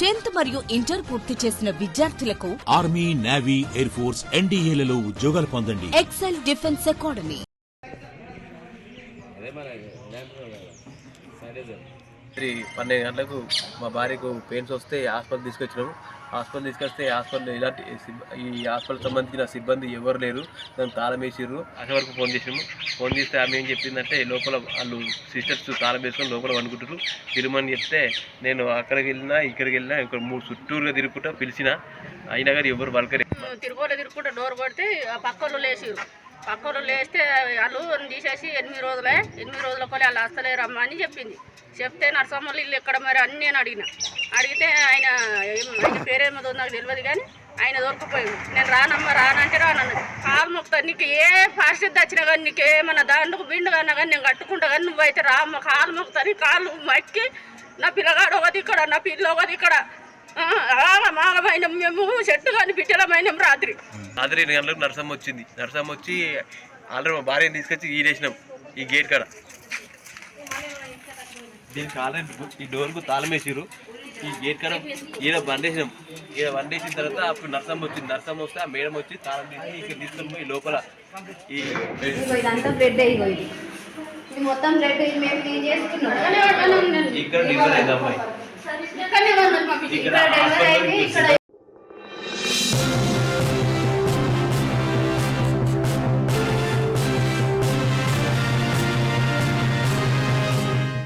Tenth మరియు inter పూర్తి చేసిన విద్యార్థులకు ఆర్మీ నేవీ ఎయిర్ ఫోర్స్ ఎన్డీఏలలో ఉద్యోగాలు పొందండి. Excel defence academy. రాత్రి పన్నెండు గంటలకు మా భార్యకు పెయిన్స్ వస్తే హాస్పిటల్ తీసుకొచ్చినాము. హాస్పిటల్ తీసుకొస్తే హాస్పిటల్ ఇలాంటి ఈ హాస్పిటల్ సంబంధించిన సిబ్బంది ఎవరు లేరు. దాన్ని తాళం వేసిర్రు. అక్కడ వరకు ఫోన్ చేసినాము. ఫోన్ చేస్తే ఆమె ఏం చెప్పిందంటే లోపల వాళ్ళు సిస్టర్స్ తాళం వేసుకొని లోపల వండుకుంటారు తిరుమని చెప్తే నేను అక్కడికి వెళ్ళినా ఇక్కడికి వెళ్ళినా ఇక్కడ మూడు చుట్టూరుగా తిరుగుకుంటా పిలిచిన. అయినా కానీ ఎవరు వలకరే తిరుగులే తిరుగుకుంటూ డోర్ పడితే ఆ పక్కోళ్ళు లేచిరు పక్కలు లేస్తే వాళ్ళు తీసేసి ఎనిమిది రోజులే ఎనిమిది రోజుల కొలే వాళ్ళు వస్తలేరమ్మా అని చెప్పింది. చెప్తే నరసమ్మలు ఇల్లు ఎక్కడ మరి అని నేను అడిగిన. అడిగితే ఆయన ఆయన పేరేమో నాకు తెలియదు కానీ ఆయన దొరికిపోయింది నేను రానమ్మా రానంటే రానన్నది కాలు మొక్తా నీకు ఏ పరిస్థితి వచ్చినా కానీ నీకు ఏమన్నా దాంట్లో బిండు కన్నా కానీ నేను కట్టుకుంటా కానీ నువ్వైతే రామ్మ కాలు మొక్తా నీ కాలు మక్కి నా పిల్లగాడు ఒకది ఇక్కడ నా పిల్ల ఒకది ఇక్కడ. మాలమైన మేము చెట్టు కానీ బిడ్డలమైన రాత్రి. రాత్రి ఎనిమిది గంటలకు నరసమ్మ వచ్చింది. నరసమ్మ వచ్చి ఆల్రెడీ మా భార్యని తీసుకొచ్చి ఈడేసినాం ఈ గేట్ కాడ. దీనికి ఆల్రెడీ ఈ డోర్కు తాళం వేసిర్రు. ఈ గేట్ కాడ ఈడ బండేసినాం. ఈడ బండేసిన తర్వాత అప్పుడు నరసమ్మ వచ్చింది. నరసమ్మ వస్తే ఆ మేడం వచ్చి తాళం తీసి ఇక్కడ తీసుకొని పోయి లోపల ఈ ఇదంతా బ్రెడ్ మొత్తం బ్రెడ్ ఇది మేము క్లీన్ చేసుకున్నాం. ఇక్కడ డెలివరీ అయింది అమ్మాయి. ఇక్కడ డెలివరీ అయింది ఇక్కడ